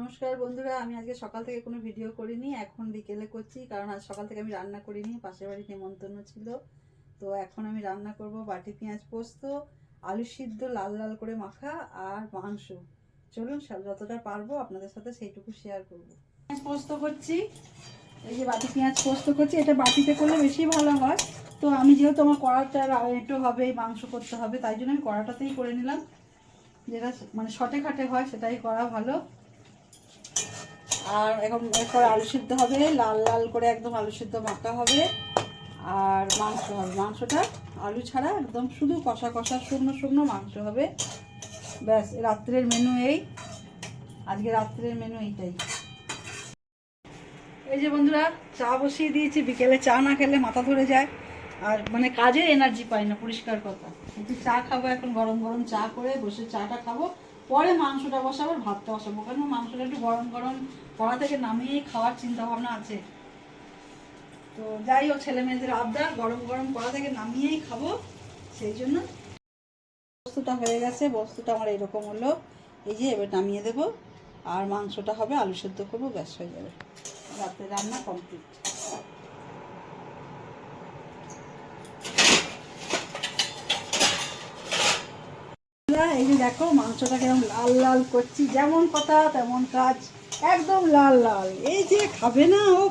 নমস্কার বন্ধুরা, আমি আজকে সকাল থেকে কোনো ভিডিও করিনি, এখন বিকেলে করছি, কারণ আজ সকাল থেকে আমি রান্না করিনি, পাশের বাড়ি নেমন্তন্ন ছিল। তো এখন আমি রান্না করব বাটি পেঁয়াজ পোস্ত, আলু সিদ্ধ লাল লাল করে মাখা আর মাংস। চলুন যতটা পারব আপনাদের সাথে সেইটুকু শেয়ার করব। পোস্ত করছি, এই যে বাটি পেঁয়াজ পোস্ত করছি, এটা বাটিতে করলে বেশি ভালো হয়। তো আমি যেহেতু আমার কড়াটা একটু হবে, মাংস করতে হবে, তাই জন্য আমি কড়াটাতেই করে নিলাম। যেটা মানে শটে খাটে হয়, সেটাই করা ভালো। আর এখন এরপর আলু সিদ্ধ হবে, লাল লাল করে একদম আলু সিদ্ধ মাখা হবে, আর মাংস হবে। মাংসটা আলু ছাড়া একদম শুধু কষা কষা শুকনো শুকনো মাংস হবে। ব্যাস রাত্রের মেনু এই। আজকে রাত্রের মেনু এইটাই। এই যে বন্ধুরা, চা বসিয়ে দিয়েছি। বিকেলে চা না খেলে মাথা ধরে যায়। আর মানে কাজের এনার্জি পাই না, পরিষ্কার কথা। কিন্তু চা খাব এখন, গরম গরম চা করে বসে চাটা খাব। পরে মাংসটা বসাবো ভাতটা বসাবো, কারণ মাংসটা একটু গরম গরম কড়া থেকে নামিয়ে খাওয়ার চিন্তা ভাবনা আছে। তো যাই হোক ছেলে মেয়েদের আবদার, গরম গরম কড়া থেকে নামিয়েই খাব, সেই জন্য বস্তুটা হয়ে গেছে, বস্তুটা আমার এরকম হলো। এই যে এবার নামিয়ে দেবো, আর মাংসটা হবে, আলু সেদ্ধ করব, ব্যাস হয়ে যাবে। রাতে রান্না কমপ্লিট এই যে দেখো মাংসটা কেমন লাল লাল করছি, যেমন কথা তেমন কাজ, একদম লাল লাল। এই যে খাবে না ও,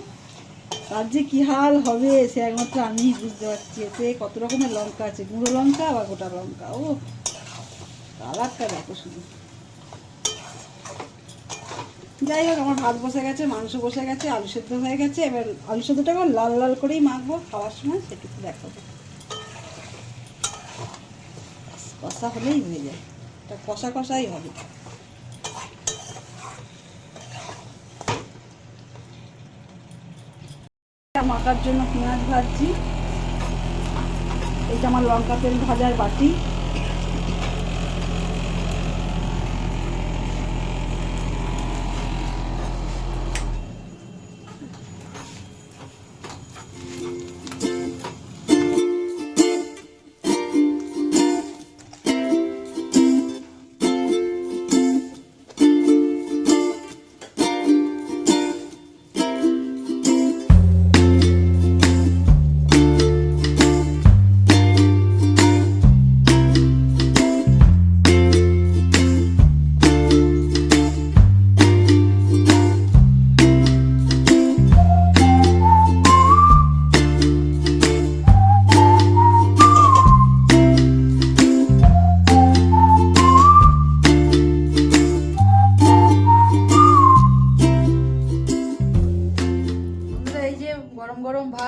তার যে কী হাল হবে সে একমাত্র আমি বুঝতে পারছি। এতে কত রকমের লঙ্কা আছে, গুঁড়ো লঙ্কা বা গোটা লঙ্কা? ও, কালারটা দেখো শুধু। যাই হোক, আমার ভাত বসে গেছে, মাংস বসে গেছে, আলু সেদ্ধ হয়ে গেছে। এবার আলু সেদ্ধটা আবার লাল লাল করেই মাখবো, খাওয়ার সময় সেটুকু দেখাবো। কষা হলেই হয়ে যায়। এটা কষা কষাই হবে। মাখার জন্য পেঁয়াজ ভাজছি। এটা আমার লঙ্কা তেল ভাজার বাটি।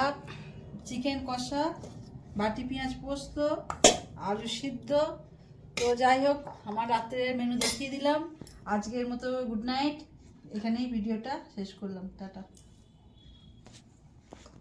ভাত, চিকেন কষা, বাটি পেঁয়াজ পোস্ত, আলু সিদ্ধ। তো যাই হোক, আমার রাত্রের মেনু দেখিয়ে দিলাম। আজকের মতো গুড নাইট এখানেই ভিডিওটা শেষ করলাম। টাটা।